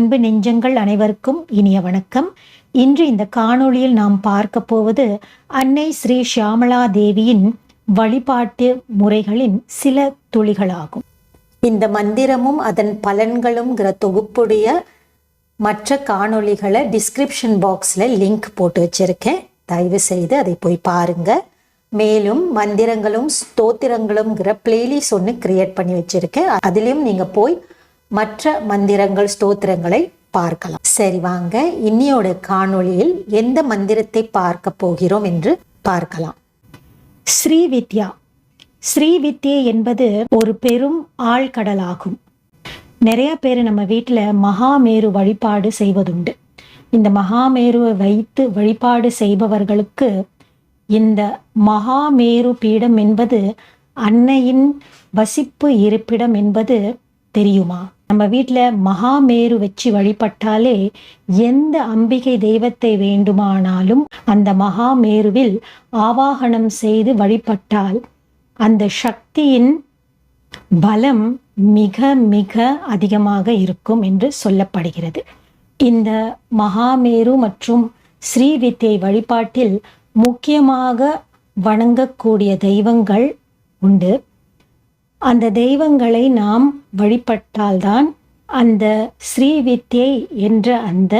அன்பு நெஞ்சங்கள் அனைவருக்கும் இனிய வணக்கம். இன்று இந்த காணொளியில் நாம் பார்க்க போவது அன்னை ஸ்ரீ ஷியாமலா தேவியின் வழிபாட்டு முறைகளின் சில துளிகளாகும். இந்த மந்திரமும் அதன் பலன்களும்ங்கிற தொகுப்புடைய மற்ற காணொளிகளை டிஸ்கிரிப்ஷன் பாக்ஸில் லிங்க் போட்டு வச்சுருக்கேன். தயவு செய்து அதை போய் பாருங்க. மேலும் மந்திரங்களும் ஸ்தோத்திரங்களும்ங்கிற பிளேலிஸ்ட் ஒன்று கிரியேட் பண்ணி வச்சுருக்கேன். அதுலேயும் நீங்கள் போய் மற்ற மந்திரங்கள் ஸ்தோத்திரங்களை பார்க்கலாம். சரி வாங்க. இன்னியோட காணொளியில் எந்த மந்திரத்தை பார்க்க போகிறோம் என்று பார்க்கலாம். ஸ்ரீ வித்யா ஸ்ரீ வித்யை என்பது ஒரு பெரும் ஆழ்கடலாகும். நிறைய பேர் நம்ம வீட்டில் மகாமேரு வழிபாடு செய்வதுண்டு. இந்த மகாமேருவை வைத்து வழிபாடு செய்பவர்களுக்கு இந்த மகாமேரு பீடம் என்பது அன்னையின் வசிப்பு இருப்பிடம் என்பது தெரியுமா? நம்ம வீட்டில் மகாமேரு வச்சு வழிபட்டாலே எந்த அம்பிகை தெய்வத்தை வேண்டுமானாலும் அந்த மகாமேருவில் ஆவாகனம் செய்து வழிபட்டால் அந்த சக்தியின் பலம் மிக மிக அதிகமாக இருக்கும் என்று சொல்லப்படுகிறது. இந்த மகாமேரு மற்றும் ஸ்ரீவித்தை வழிபாட்டில் முக்கியமாக வணங்கக்கூடிய தெய்வங்கள் உண்டு. அந்த தெய்வங்களை நாம் வழிபட்டால்தான் அந்த ஸ்ரீவித்யை என்ற அந்த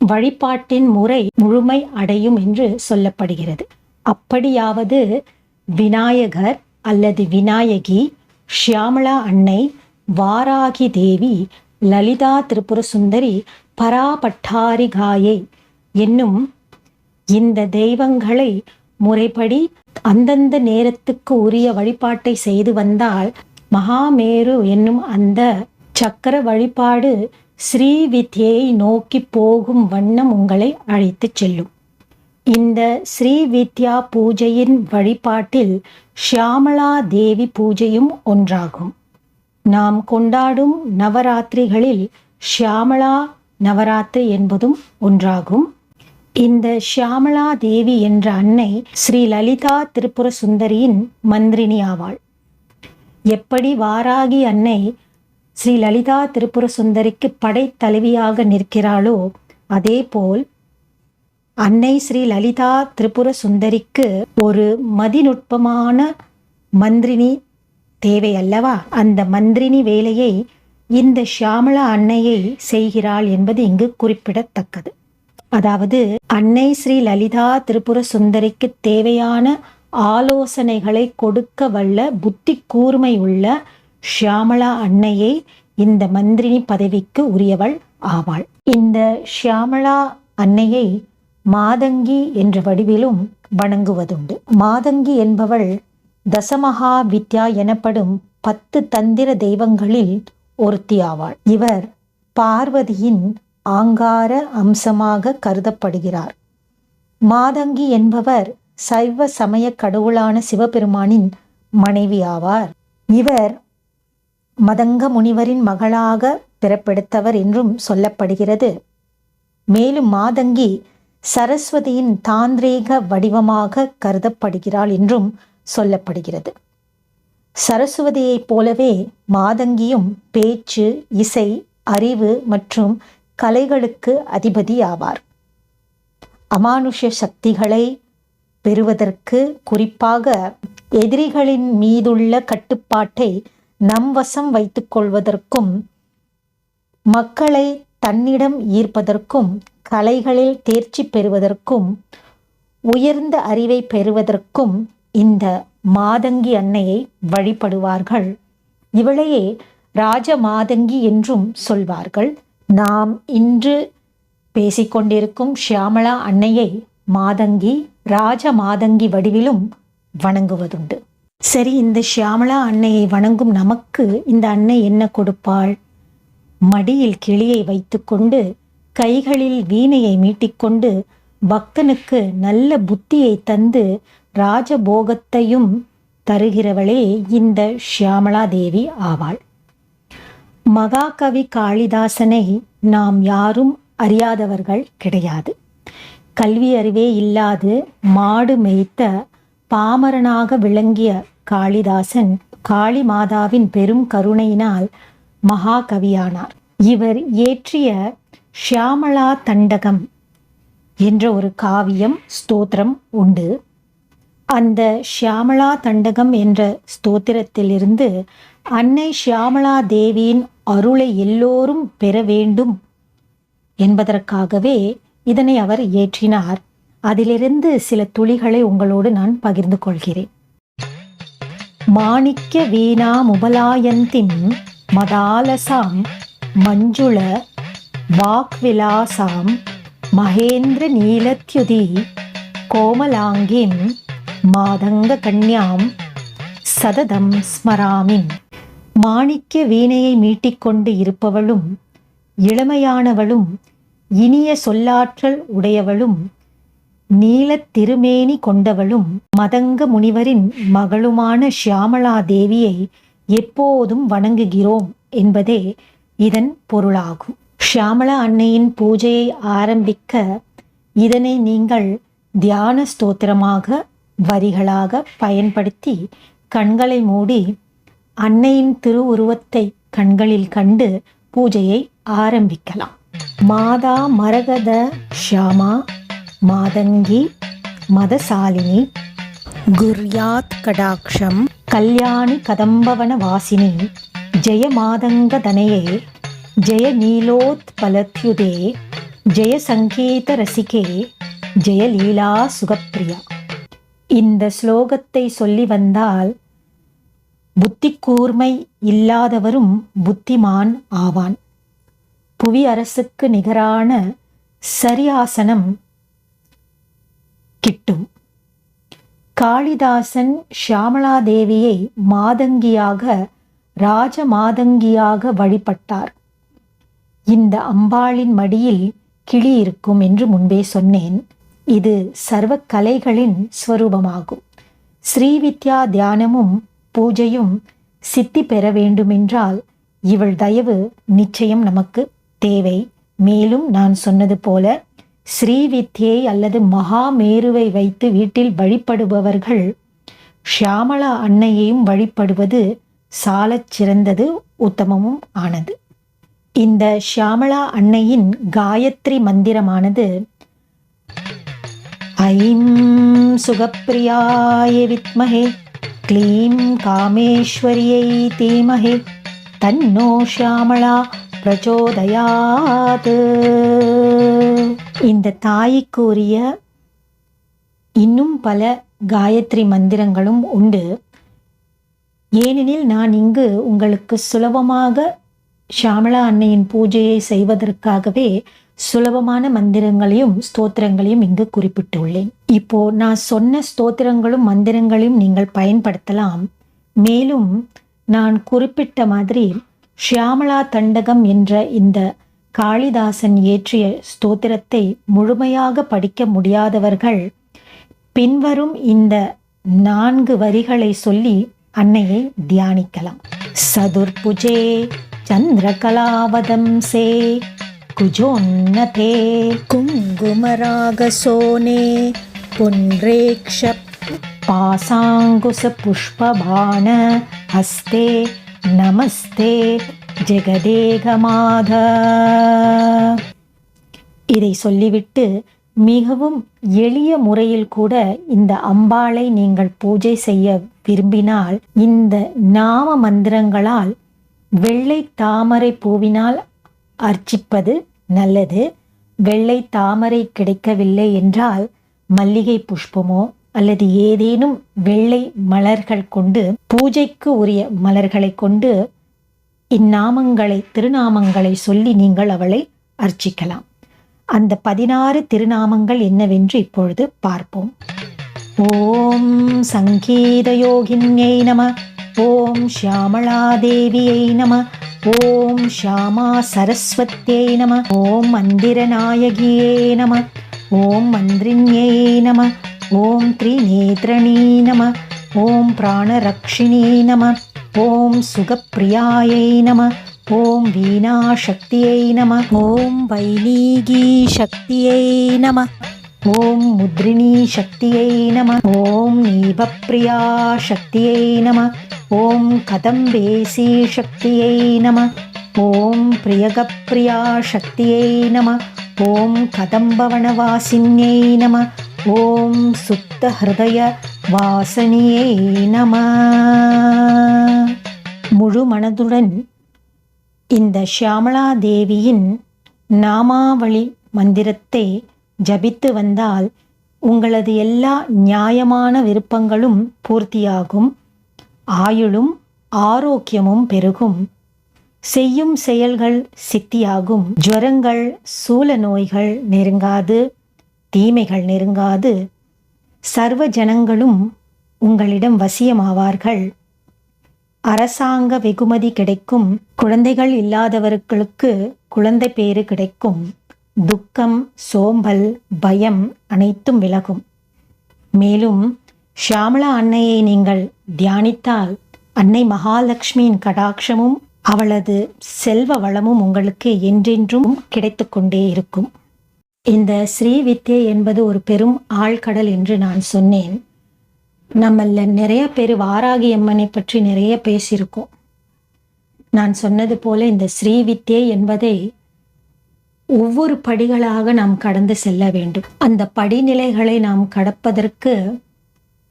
வழிபாட்டின் முறை முழுமை அடையும் என்று சொல்லப்படுகிறது. அப்படியாவது விநாயகர் அல்லது விநாயகி ஷியாமளா அன்னை வாராகி தேவி லலிதா திரிபுர சுந்தரி பராபட்டாரிகாயை என்னும் இந்த தெய்வங்களை முறைப்படி அந்தந்த நேரத்துக்கு உரிய வழிபாட்டை செய்து வந்தால் மகாமேரு என்னும் அந்த சக்கர வழிபாடு ஸ்ரீவித்யை நோக்கி போகும் வண்ணம் உங்களை அழைத்துச் செல்லும். இந்த ஸ்ரீ வித்யா பூஜையின் வழிபாட்டில் ஷியாமளா தேவி பூஜையும் ஒன்றாகும். நாம் கொண்டாடும் நவராத்திரிகளில் ஷியாமளா நவராத்திரி என்பதும் ஒன்றாகும். இந்த ஷியாமலா தேவி என்ற அன்னை ஸ்ரீ லலிதா திருப்புர சுந்தரியின் மந்திரினி ஆவாள். எப்படி வாராகி அன்னை ஸ்ரீ லலிதா திருப்புர சுந்தரிக்கு படைத்தலைவியாக நிற்கிறாளோ அதேபோல் அன்னை ஸ்ரீ லலிதா திரிபுர சுந்தரிக்கு ஒரு மதிநுட்பமான மந்திரினி தேவை அல்லவா? அந்த மந்திரினி வேலையை இந்த ஷியாமளா அன்னையை செய்கிறாள் என்பது இங்கு குறிப்பிடத்தக்கது. அதாவது அன்னை ஸ்ரீ லலிதா திரிபுர சுந்தரிக்கு தேவையான ஆலோசனைகளை கொடுக்க வல்ல புத்தி கூர்மை உள்ள ஷியாமளா அன்னையை இந்த மந்திரினி பதவிக்கு உரியவள் ஆவாள். இந்த ஷியாமளா அன்னையை மாதங்கி என்ற வடிவிலும் வணங்குவதுண்டு. மாதங்கி என்பவள் தசமகா வித்யா எனப்படும் பத்து தந்திர தெய்வங்களில் ஒருத்தியாவாள். இவர் பார்வதியின் ஆங்கார அம்சமாக கருதப்படுகிறார். மாதங்கி என்பவர் சைவ சமய கடவுளான சிவபெருமானின் மனைவி ஆவார். இவர் மதங்க முனிவரின் மகளாக பிறப்பெடுத்தவர் என்றும் சொல்லப்படுகிறது. மேலும் மாதங்கி சரஸ்வதியின் தாந்திரீக வடிவமாக கருதப்படுகிறாள் என்றும் சொல்லப்படுகிறது. சரஸ்வதியைப் போலவே மாதங்கியும் பேச்சு இசை அறிவு மற்றும் கலைகளுக்கு அதிபதி ஆவார் அமானுஷ சக்திகளை பெறுவதற்கு குறிப்பாக எதிரிகளின் மீதுள்ள கட்டுப்பாட்டை நம் வசம் வைத்துக்கொள்வதற்கும் மக்களை தன்னிடம் ஈர்ப்பதற்கும் கலைகளில் தேர்ச்சி பெறுவதற்கும் உயர்ந்த அறிவை பெறுவதற்கும் இந்த மாதங்கி அன்னையை வழிபடுவார்கள். இவளையே ராஜ மாதங்கி என்றும் சொல்வார்கள். நாம் இன்று பேசிக்கொண்டிருக்கும் ஷியாமளா அன்னையை மாதங்கி ராஜ மாதங்கி வடிவிலும் வணங்குவதுண்டு. சரி இந்த ஷியாமளா அன்னையை வணங்கும் நமக்கு இந்த அன்னை என்ன கொடுப்பாள்? மடியில் கிளியை வைத்துக்கொண்டு கைகளில் வீணையை மீட்டிக்கொண்டு பக்தனுக்கு நல்ல புத்தியை தந்து ராஜபோகத்தையும் தருகிறவளே இந்த ஷியாமளா தேவி ஆவாள். மகாகவி காளிதாசனை நாம் யாரும் அறியாதவர்கள் கிடையாது. கல்வி அறிவே இல்லாது மாடு மேய்த்த பாமரனாக விளங்கிய காளிதாசன் காளி மாதாவின் பெரும் கருணையினால் மகாகவியானார். இவர் இயற்றிய ஷியாமளா தண்டகம் என்ற ஒரு காவியம் ஸ்தோத்திரம் உண்டு. அந்த ஷியாமளா தண்டகம் என்ற ஸ்தோத்திரத்திலிருந்து அன்னை ஷியாமளா தேவியின் அருளை எல்லோரும் பெற வேண்டும் என்பதற்காகவே இதனை அவர் இயற்றினார் அதிலிருந்து சில துளிகளை உங்களோடு நான் பகிர்ந்து கொள்கிறேன். மாணிக்க வீணா முபலாயந்தின் மதாலசாம் மஞ்சுள வாக்விலாசாம் மகேந்திர நீலத்யுதி கோமலாங்கிம் மாதங்க கன்யாம் சததம் ஸ்மராமின் மாணிக்க வீணையை மீட்டிக்கொண்டு இருப்பவளும் இளமையானவளும் இனிய சொல்லாற்றல் உடையவளும் நீலத் திருமேனி கொண்டவளும் மதங்க முனிவரின் மகளுமான ஷியாமளா தேவியை எப்போதும் வணங்குகிறோம் என்பதே இதன் பொருளாகும். ஷியாமளா அன்னையின் பூஜையை ஆரம்பிக்க இதனை நீங்கள் தியான ஸ்தோத்திரமாக வரிகளாக பயன்படுத்தி கண்களை மூடி அன்னையின் திருவுருவத்தை கண்களில் கண்டு பூஜையை ஆரம்பிக்கலாம். மாதா மரகத ஷியாமா மாதங்கி மதசாலினி குர்யாத் கடாட்சம் கல்யாணி கதம்பவன வாசினி ஜெய மாதங்க தனையே ஜெய நீலோத்பலத்யுதே ஜெய சங்கீத ரசிகே ஜெய லீலா சுகப்பிரியா. இந்த ஸ்லோகத்தை சொல்லி வந்தால் புத்தி கூர்மை இல்லாதவரும் புத்திமான் ஆவான். புவி அரசுக்கு நிகரான சரியாசனம் கிட்டும். காளிதாசன் ஷியாமளாதேவியை மாதங்கியாக ராஜ மாதங்கியாக வழிபட்டார். இந்த அம்பாளின் மடியில் கிளி இருக்கும் என்று முன்பே சொன்னேன். இது சர்வ கலைகளின் ஸ்வரூபமாகும். ஸ்ரீவித்யா தியானமும் பூஜையும் சித்தி பெற வேண்டுமென்றால் இவள் தயவு நிச்சயம் நமக்கு தேவை. மேலும் நான் சொன்னது போல ஸ்ரீவித்யை அல்லது மகாமேருவை வைத்து வீட்டில் வழிபடுபவர்கள் ஷியாமளா அன்னையையும் வழிபடுவது சாலச் சிறந்தது உத்தமமும் ஆனது. இந்த ஷியாமளா அன்னையின் காயத்ரி மந்திரமானது ஐம் சுகப்பிரியாய வித்மஹே க்ளீம் காமேஸ்வரியை தீமஹே தன்னோ ஷியாமளா பிரச்சோதயாது இந்த தாய்க்கு உரிய இன்னும் பல காயத்ரி மந்திரங்களும் உண்டு. ஏனெனில் நான் இங்கு உங்களுக்கு சுலபமாக ஷாமளா அன்னையின் பூஜையை செய்வதற்காகவே சுலபமான மந்திரங்களையும் ஸ்தோத்திரங்களையும் இங்கு குறிப்பிட்டுள்ளேன். இப்போ நான் சொன்ன ஸ்தோத்திரங்களும் மந்திரங்களையும் நீங்கள் பயன்படுத்தலாம். மேலும் நான் குறிப்பிட்ட மாதிரி ஷியாமலா தண்டகம் என்ற இந்த காளிதாசன் இயற்றிய ஸ்தோத்திரத்தை முழுமையாக படிக்க முடியாதவர்கள் பின்வரும் இந்த நான்கு வரிகளை சொல்லி அன்னையை தியானிக்கலாம். சதுர்புஜே சந்திரகலாவதம்சே குங்குமராகசோனே புன்ரேக்ஷ பாசாங்குச புஷ்பபான ஹஸ்தே நமஸ்தே ஜெகதேகமாத. இதை சொல்லிவிட்டு மிகவும் எளிய முறையில் கூட இந்த அம்பாளை நீங்கள் பூஜை செய்ய விரும்பினால் இந்த நாம மந்திரங்களால் வெள்ளை தாமரை பூவினால் அர்ச்சிப்பது நல்லது. வெள்ளை தாமரை கிடைக்கவில்லை என்றால் மல்லிகை புஷ்பமோ அல்லது ஏதேனும் வெள்ளை மலர்கள் கொண்டு பூஜைக்கு உரிய மலர்களை கொண்டு இந்நாமங்களை திருநாமங்களை சொல்லி நீங்கள் அவளை அர்ச்சிக்கலாம். அந்த பதினாறு திருநாமங்கள் என்னவென்று இப்பொழுது பார்ப்போம். ஓம் சங்கீத யோகின்யை நம ஓம் ஷியாமளா தேவியை நம ஓம் ஷாமா சரஸ்வத்தியை நம ஓம் மந்திரநாயகியே நம ஓம் மந்திரிண்யை நம ஓம் த்ரிநேத்ரணீ நம ஓம் பிராணரக்ஷிணே நம ஓம் சுகப்பிரியாயை நம ஓம் வீணாசக்தியை நம ஓம் வைலீகீ சக்தியை நம ஓம் முத்ரிணீ சக்தியை நம ஓம் நீபப்பிரியா சக்தியை நம ஓம் கதம்பேசி சக்தியை நம. ஓம் பிரியகப்பிரியா சக்தியை நம. ஓம் கதம்பவனவாசின்யை நம. ஓம் சுத்த ஹிருதய வாசனியை நம. முழு மனதுடன் இந்த ஷியாமளா தேவியின் நாமாவளி மந்திரத்தை ஜபித்து வந்தால் உங்களது எல்லா நியாயமான விருப்பங்களும் பூர்த்தியாகும். ஆயுளும் ஆரோக்கியமும் பெருகும். செய்யும் செயல்கள் சித்தியாகும். ஜுவரங்கள் சூல நோய்கள் நெருங்காது. தீமைகள் நெருங்காது. சர்வ ஜனங்களும் உங்களிடம் வசியமாவார்கள். அரசாங்க வெகுமதி கிடைக்கும். குழந்தைகள் இல்லாதவர்களுக்கு குழந்தை பேறு கிடைக்கும். துக்கம் சோம்பல் பயம் அனைத்தும் விலகும். மேலும் ஷியாமளா அன்னையை நீங்கள் தியானித்தால் அன்னை மகாலட்சுமியின் கடாட்சமும் அவளது செல்வ வளமும் உங்களுக்கு என்றென்றும் கிடைத்து கொண்டே இருக்கும். இந்த ஸ்ரீ வித்யை என்பது ஒரு பெரும் ஆழ்கடல் என்று நான் சொன்னேன். நம்மள நிறைய பேர் வாராகி அம்மனை பற்றி நிறைய பேசியிருக்கோம். நான் சொன்னது போல இந்த ஸ்ரீ வித்யை என்பதை ஒவ்வொரு படிகளாக நாம் கடந்து செல்ல வேண்டும். அந்த படிநிலைகளை நாம் கடப்பதற்கு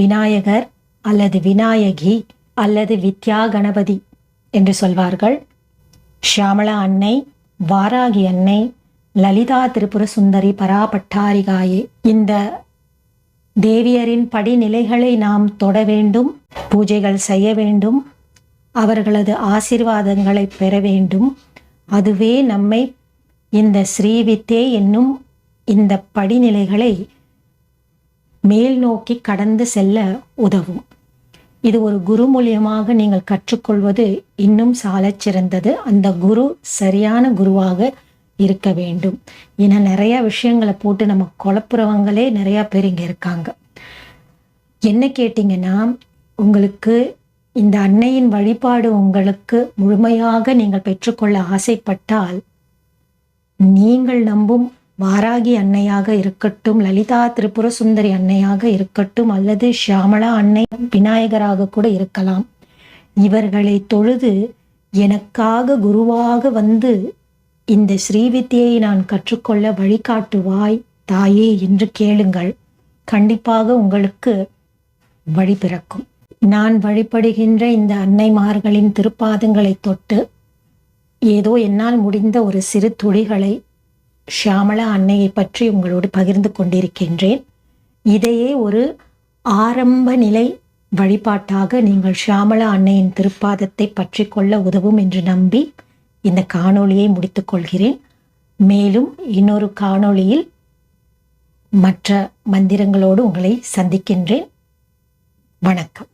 விநாயகர் அல்லது விநாயகி அல்லது வித்யா கணபதி என்று சொல்வார்கள். ஷியாமளா அன்னை வாராகி அன்னை லலிதா திரிபுர சுந்தரி பராபட்டாரிகாயே இந்த தேவியரின் படிநிலைகளை நாம் தொட வேண்டும் பூஜைகள் செய்ய வேண்டும் அவர்களது ஆசிர்வாதங்களை பெற வேண்டும். அதுவே நம்மை இந்த ஸ்ரீவித்தே என்னும் இந்த படிநிலைகளை மேல் நோக்கி கடந்து செல்ல உதவும். இது ஒரு குரு மூலியமாக நீங்கள் கற்றுக்கொள்வது இன்னும் சாலச் சிறந்தது. அந்த குரு சரியான குருவாக இருக்க வேண்டும். ஏன்னா நிறைய விஷயங்களை போட்டு நம்ம குழப்புறவங்களே நிறையா பேர் இங்கே இருக்காங்க. என்ன கேட்டிங்கன்னா உங்களுக்கு இந்த அன்னையின் வழிபாடு உங்களுக்கு முழுமையாக நீங்கள் பெற்றுக்கொள்ள ஆசைப்பட்டால் நீங்கள் நம்பும் வாராகி அன்னையாக இருக்கட்டும் லலிதா திரிபுர சுந்தரி அன்னையாக இருக்கட்டும் அல்லது ஷியாமளா அன்னை விநாயகராக கூட இருக்கலாம். இவர்களை தொழுது எனக்காக குருவாக வந்து இந்த ஸ்ரீவித்தியை நான் கற்றுக்கொள்ள வழிகாட்டுவாய் தாயே என்று கேளுங்கள். கண்டிப்பாக உங்களுக்கு வழி பிறக்கும். நான் வழிபடுகின்ற இந்த அன்னைமார்களின் திருப்பாதங்களை தொட்டு ஏதோ என்னால் முடிந்த ஒரு சிறு துளிகளை ஷியாமளா அன்னையை பற்றி உங்களோடு பகிர்ந்து கொண்டிருக்கின்றேன். இதையே ஒரு ஆரம்ப நிலை வழிபாட்டாக நீங்கள் ஷியாமளா அன்னையின் திருப்பாதத்தை பற்றி கொள்ள உதவும் என்று நம்பி இந்த காணொளியை முடித்துக்கொள்கிறேன் மேலும் இன்னொரு காணொளியில் மற்ற மந்திரங்களோடு உங்களை சந்திக்கின்றேன். வணக்கம்.